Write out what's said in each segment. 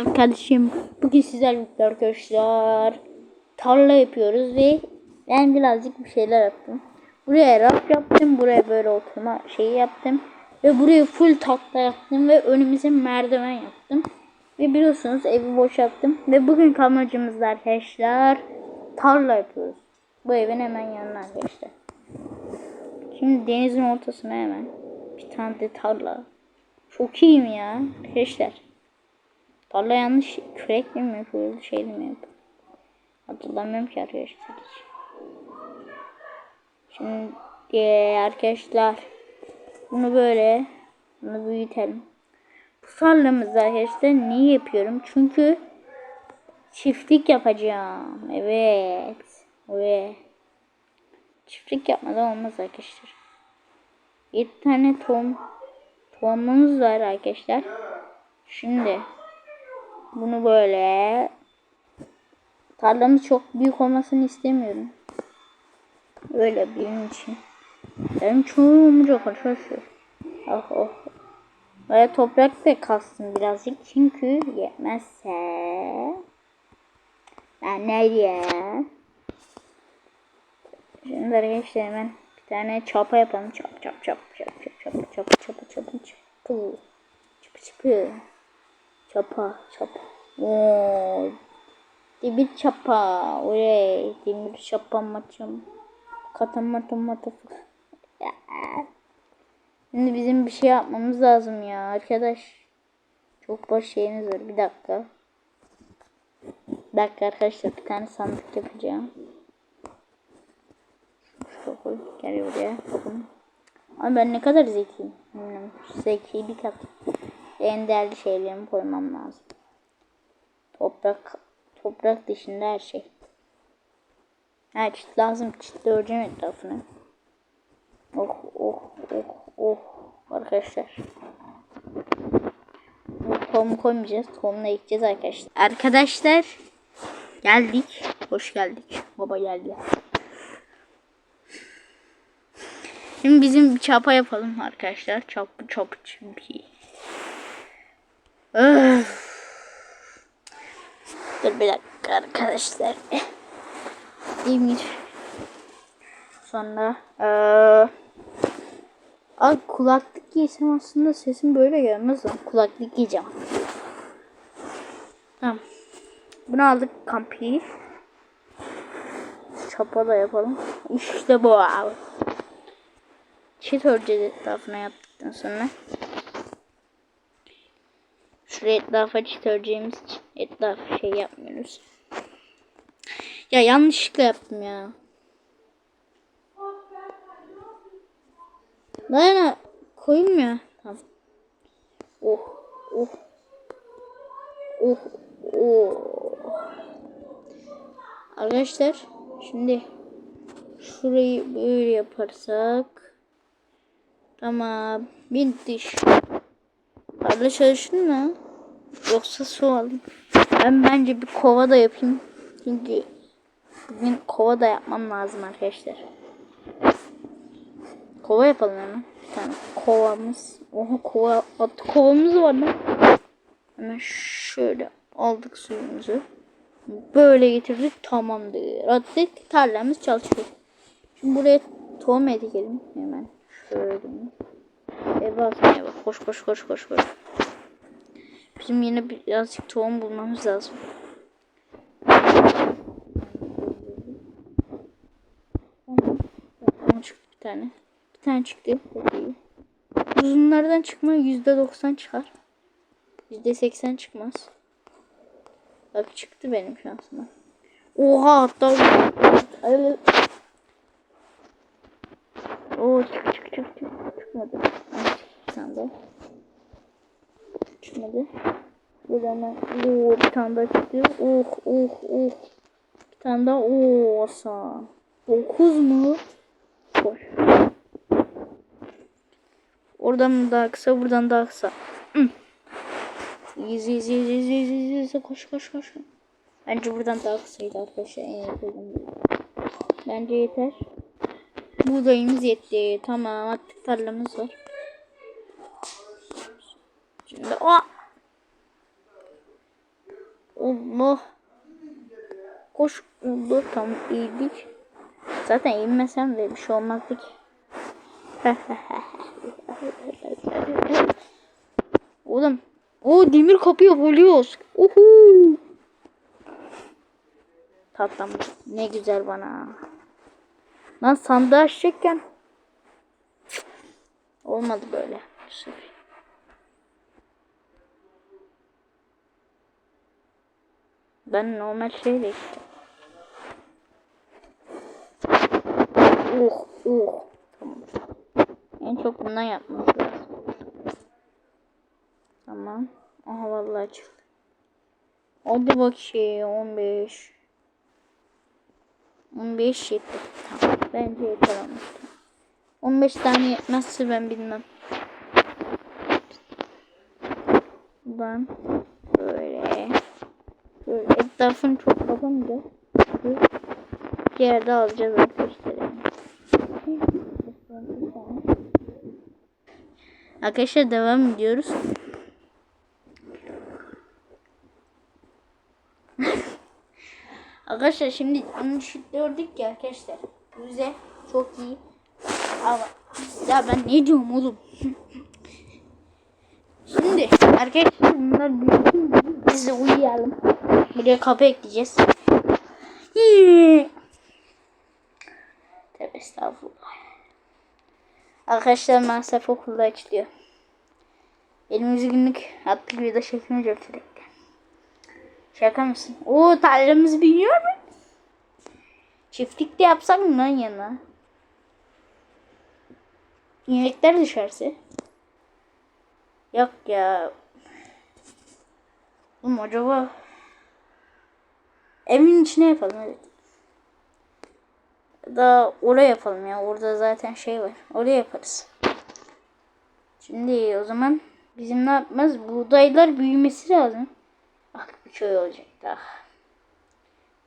Arkadaşım bugün sizlerle arkadaşlar tarla yapıyoruz ve ben birazcık bir şeyler yaptım. Buraya raf yaptım, buraya böyle oturma şeyi yaptım ve buraya full takla yaptım ve önümüze merdiven yaptım. Ve biliyorsunuz evi boşalttım ve bugün amacımız da arkadaşlar tarla yapıyoruz. Bu evin hemen yanına arkadaşlar. Şimdi denizin ortasına hemen bir tane de tarla. Çok iyiyim ya arkadaşlar. Tarla yanlış kürek mi yapıyordu şey mi yapıyordu? Hatırlamıyorum ki arkadaşlar. Şimdi arkadaşlar bunu böyle bunu büyütelim. Bu tarlamızda arkadaşlar niye yapıyorum? Çünkü çiftlik yapacağım. Evet. Evet. Çiftlik yapmadan olmaz arkadaşlar. 7 tane tohum tohumumuz var arkadaşlar. Şimdi bunu böyle tarlamız çok büyük olmasını istemiyorum. Öyle benim için. Benim çoğum çok arkadaşlar. Oh oh. Böyle toprak da kastım birazcık çünkü yetmezse ben nereye? Şimdi arkadaşlar hemen bir tane çapa yapalım. Çap çap çap çap çap çap çap çap çap çap çapı çapı çapı çapa çapa. Oo. Demir çapa. Oley. Demir çapa maçım. Katan mata mata. Şimdi bizim bir şey yapmamız lazım ya arkadaş. Çok boş şeyimiz var. Bir dakika. Bir dakika arkadaşlar bir tane sandık yapacağım. Şuraya. Gel buraya. Ama ben ne kadar zekiyim. Zeki bir kat. En değerli şeylerimi koymam lazım. Toprak toprak dışında her şey. Ha çit lazım. Çitle öreceğim etrafını. Oh oh oh oh. Arkadaşlar. Tohum koymayacağız. Tohumla ekeceğiz arkadaşlar. Arkadaşlar. Geldik. Hoş geldik. Baba geldi. Şimdi bizim çapa yapalım arkadaşlar. Çapı çapı çünkü. Öf. Dur bir dakika arkadaşlar. Demir. Sonra ee, Ay kulaklık giysem aslında sesim böyle gelmez lan. Kulaklık giyeceğim. Tamam. Bunu aldık kampiyi. Çapa da yapalım. İşte bu abi. Çit öreceğiz etrafına yaptıktan sonra. Şuraya etrafa öreceğimiz için etraf şey yapmıyoruz. Ya yanlışlıkla yaptım ya. Dayana koymuyor. Tamam. Oh oh. Oh oh. Arkadaşlar şimdi şurayı böyle yaparsak tamam bitti. Tarla çalışır mı? Yoksa su alayım. Ben bence bir kova da yapayım. Çünkü bugün kova da yapmam lazım arkadaşlar. Kova yapalım hemen. Bir tane kovamız. Oha kova attı kovamız var lan. Hemen şöyle aldık suyumuzu. Böyle getirdik tamamdır. Attık tarlamız çalışıyor. Şimdi buraya tohum edelim hemen. Şöyle. Eve atmaya bak. Koş koş koş koş koş. Bizim yine birazcık tohum bulmamız lazım. Çıktı bir tane. Bir tane çıktı. Uzunlardan çıkma yüzde doksan çıkar. Yüzde seksen çıkmaz. Bak çıktı benim şansıma. Oha hatta Oo çık çık çık çık çıkmadı. Ay. Çıkmadı. Böyle hemen oo bir tane daha çıktı. Oh oh oh. Bir tane daha oo asa. Dokuz mu? Koş. Oradan daha kısa, buradan daha kısa. Yüz yüz yüz yüz yüz koş koş koş. Bence buradan daha kısaydı arkadaşlar. En yakın. Bence yeter. Buğdayımız yetti. Tamam attık tarlamız var. Şimdi o Allah. Koş. Allah tam eğildik. Zaten eğilmesem de bir şey olmazdı ki. Oğlum. O demir kapı yapabiliyoruz. Uhu. Tatlım. Ne güzel bana. Lan sandığı açacakken. Olmadı böyle. Ben normal şeyle işte. Uh uh. Tamam. En çok bundan yapmamız lazım. Tamam. Aha vallahi çıktı. Hadi bakayım 15. 15 yetti. Tamam. Bence yeter olmuş. 15 tane yetmezse ben bilmem. Böyle böyle etrafını çok kapamayacağız. Bir yerde alacağız arkadaşlar. Arkadaşlar devam ediyoruz. arkadaşlar şimdi onu gördük ya arkadaşlar. Güzel. Çok iyi. Ama ya ben ne diyorum oğlum? Arkadaşlar bunlar büyüsün biz de uyuyalım. Buraya kapı ekleyeceğiz. Tövbe estağfurullah. Arkadaşlar maalesef okulda açılıyor. Benim üzgünlük attık bir de çekmeyeceğim sürekli. Şaka mısın? Oo tarlamız büyüyor mu? Çiftlikte yapsak mı lan yana? İnekler düşerse. Yok ya. Oğlum acaba evin içine yapalım evet. Da oraya yapalım ya. Orada zaten şey var. Oraya yaparız. Şimdi o zaman bizim ne yapmaz? Buğdaylar büyümesi lazım. Ah bir köy olacak daha.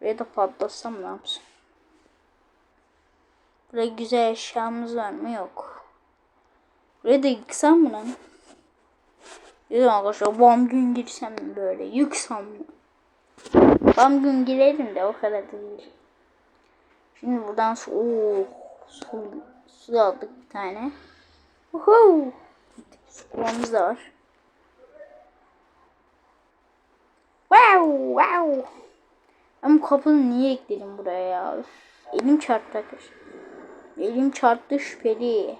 Buraya da patlatsam ne yapsın? Buraya güzel eşyamız var mı? Yok. Buraya da yıksam mı lan? Dedim arkadaşlar bam gün girsem mi böyle yıksam mı? Bam gün girelim de o kadar da değil. Şimdi buradan su, oh, su, su aldık bir tane. Uhu. Su da var. Wow, wow. Ama kapını niye ekledim buraya ya? Elim çarptı arkadaşlar. Elim çarptı şüpheli.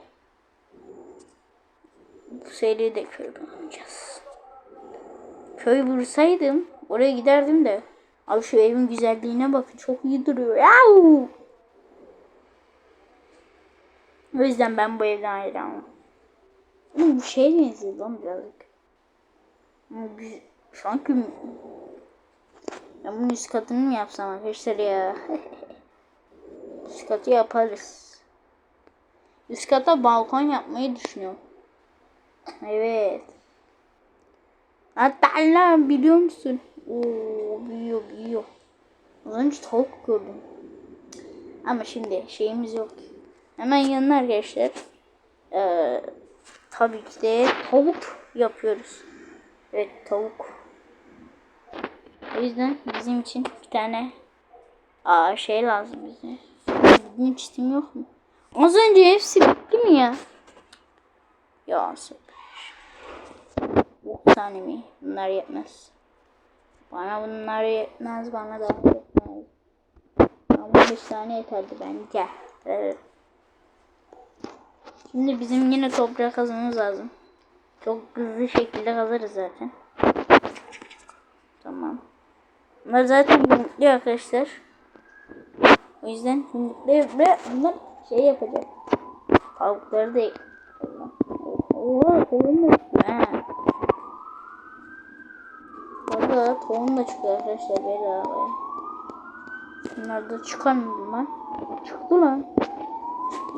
Bu seride köy bulacağız. Köy vursaydım oraya giderdim de. Abi şu evin güzelliğine bakın çok iyi duruyor. Yahu! O yüzden ben bu evden ayrılamam. Bu şey benziyor lan birazcık. Sanki ben bunun üst katını mı yapsam arkadaşlar ya? üst katı yaparız. Üst kata balkon yapmayı düşünüyorum. Evet. Hatta Allah biliyor musun? Oo büyüyor büyüyor. Az önce tavuk gördüm. Ama şimdi şeyimiz yok. Hemen yanına arkadaşlar. Ee, tabii ki de tavuk yapıyoruz. Evet tavuk. O yüzden bizim için bir tane aa, şey lazım bize. Bunun çitim yok mu? Az önce hepsi bitti mi ya? Ya süper. 9 tane mi? Bunlar yetmez. Bana bunlar yetmez. Bana daha yetmez. Ama 5 tane yeterdi bence. Evet. Şimdi bizim yine toprak kazmamız lazım. Çok hızlı şekilde kazarız zaten. Tamam. Bunlar zaten yumurtluyor arkadaşlar. O yüzden yumurtluyor ve bunlar şey yapacak. Tavukları da da çıkıyor ha. Valla tohum da çıkıyor arkadaşlar bedavaya. Bunlar da mı lan? Çıktı lan.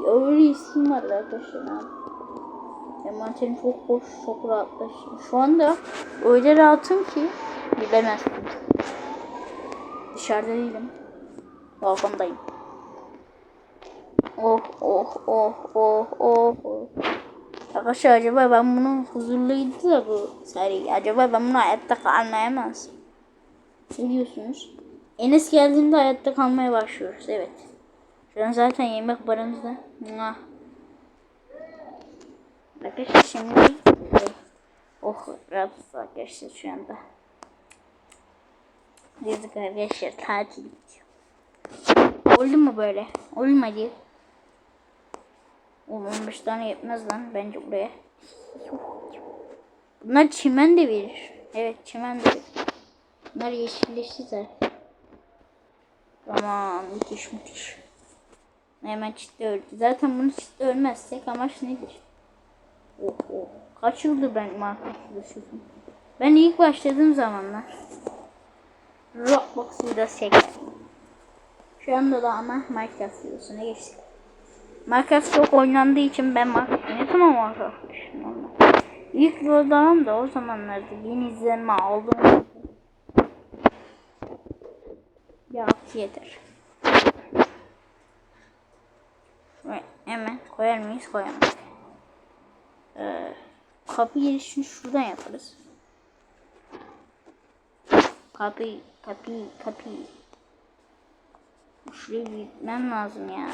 Öyle isim var arkadaşlar abi. Envanterim çok boş, çok rahatlaştım. Şu anda öyle rahatım ki bilemezsin. Dışarıda değilim. Balkondayım. Oh oh oh oh oh oh. Arkadaşlar acaba ben bunu huzurluydu da bu seri. Acaba ben bunu hayatta anlayamaz. Ne diyorsunuz? Enes geldiğinde hayatta kalmaya başlıyoruz. Evet. Şu an zaten yemek barımızda. Mua. Arkadaşlar şimdi oh rahatsız arkadaşlar şu anda. Yazık arkadaşlar tatil. Oldu mu böyle? Olmadı. Oğlum 15 tane yetmez lan bence buraya. Bunlar çimen de verir. Evet çimen de verir. Bunlar yeşilleşti. Tamam müthiş müthiş. Hemen çitle öldü. Zaten bunu çitle ölmezsek amaç nedir? Oh, oh. Kaç yıldır ben Minecraft uğraşıyorum. Ben ilk başladığım zamanlar Roblox'u da çekerdim. Şu anda da ama Minecraft videosuna geçtik. Minecraft çok oynandığı için ben ne zaman Minecraft düşünüyorum. İlk videolarım da o zamanlarda yeni izlenme aldım. Ya yeter. Hemen koyar mıyız koyamayız. Ee, kapı girişini şuradan yaparız. Kapı, kapı, kapı. Şurayı büyütmem lazım ya.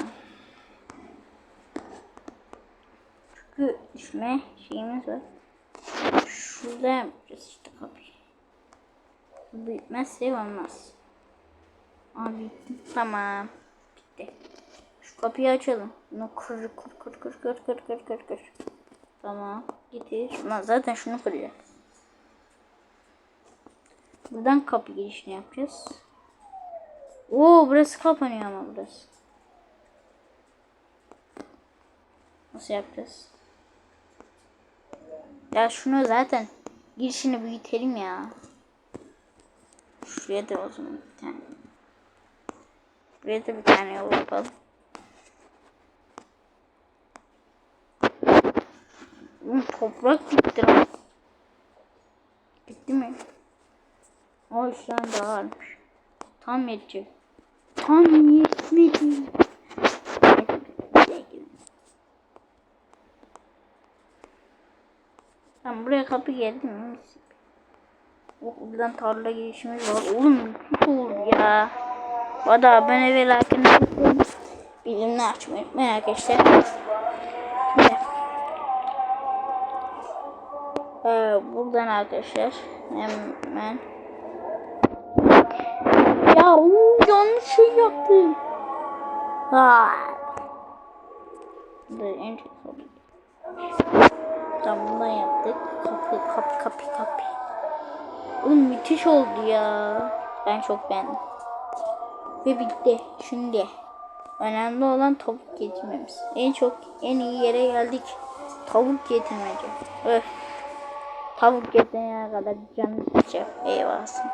Çünkü düşme şeyimiz var. Şurada yapacağız işte kapıyı. Büyütmezse olmaz. Aa büyüttüm. Tamam. Bitti. Şu kapıyı açalım. Bunu kır kır kır kır kır kır kır kır kır. Tamam. Getir. Şuna, zaten şunu kıracağız. Buradan kapı girişini yapacağız. Oo burası kapanıyor ama burası. Nasıl yapacağız? Ya şunu zaten girişini büyütelim ya. Şuraya da o zaman bir tane. Buraya da bir tane yol yapalım. Toprak bitti lan. Bitti mi? O işten daha varmış. Tam yetecek. Tam yetmedi. Tamam buraya kapı geldi mi? Oh, buradan tarla girişimiz var. Oğlum çok oldu ya. Vada ben eve lakin bilimini açmayı unutmayın arkadaşlar. Şimdi. Ee, buradan arkadaşlar hemen ya ooo, yanlış şey yaptım. Ha. Dur en Tamam bundan yaptık. Kapı kapı kapı kapı. Oğlum müthiş oldu ya. Ben çok beğendim. Ve bitti. Şimdi önemli olan tavuk getirmemiz. En çok en iyi yere geldik. Tavuk getirmece. Öf. Tavuk getirene kadar canım sıcak. Eyvahsın.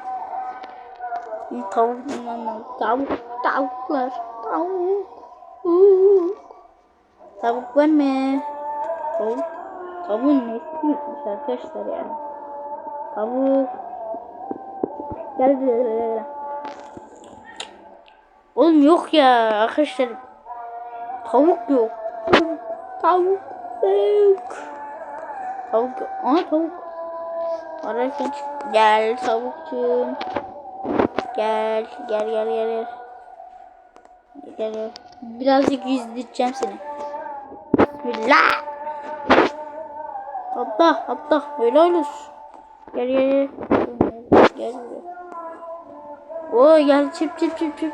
Tavuk bundan Tavuk. Tavuklar. Tavuk. Tavuk var mı? Tavuk. Tavuğun nesli bitmiş arkadaşlar yani. Tavuk. Gel gel gel gel. Oğlum yok ya arkadaşlar. Tavuk yok. Tavuk. Tavuk. Tavuk. yok. Aha tavuk. Çık- Gel tavukçum. Gel. Gel gel gel gel. Birazcık yüzleyeceğim seni. Bismillah. Atla atla. Böyle olur. Gel gel gel. Gel gel. Oo gel çıp çıp çıp çıp.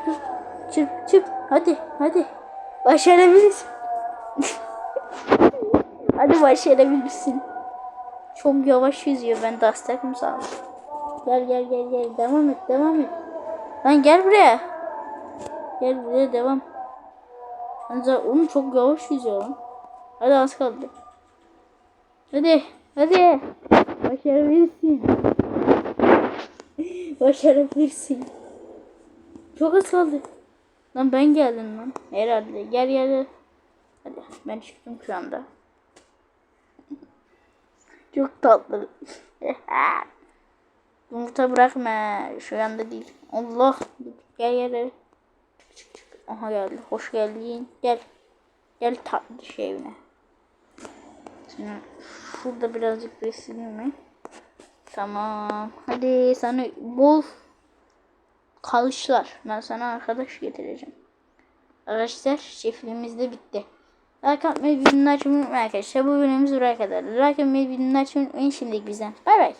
Çıp çıp. Hadi hadi. Başarabilirsin. hadi başarabilirsin. Çok yavaş yüzüyor. Ben destek mi sağladım? Gel gel gel gel. Devam et devam et. Lan gel buraya. Gel buraya devam. Ancak onu çok yavaş yüzüyor. Hadi az kaldı. Hadi hadi. Başarabilirsin. Başarabilirsin. Çok az kaldı. Lan ben geldim lan. Herhalde. Gel gel. Hadi ben çıktım şu anda. Çok tatlı. Yumurta bırakma. Şu anda değil. Allah. Gel gel. Aha geldi. Hoş geldin. Gel. Gel tatlı şey evine. Şimdi şurada birazcık besleneyim mi? Tamam. Hadi sana bol kalışlar. Ben sana arkadaş getireceğim. Arkadaşlar çiftliğimiz de bitti. Like atmayı, bildirimleri açmayı unutmayın arkadaşlar. Bu bölümümüz buraya kadar. Like atmayı, bildirimleri açmayı unutmayın şimdilik bizden. Bay bay.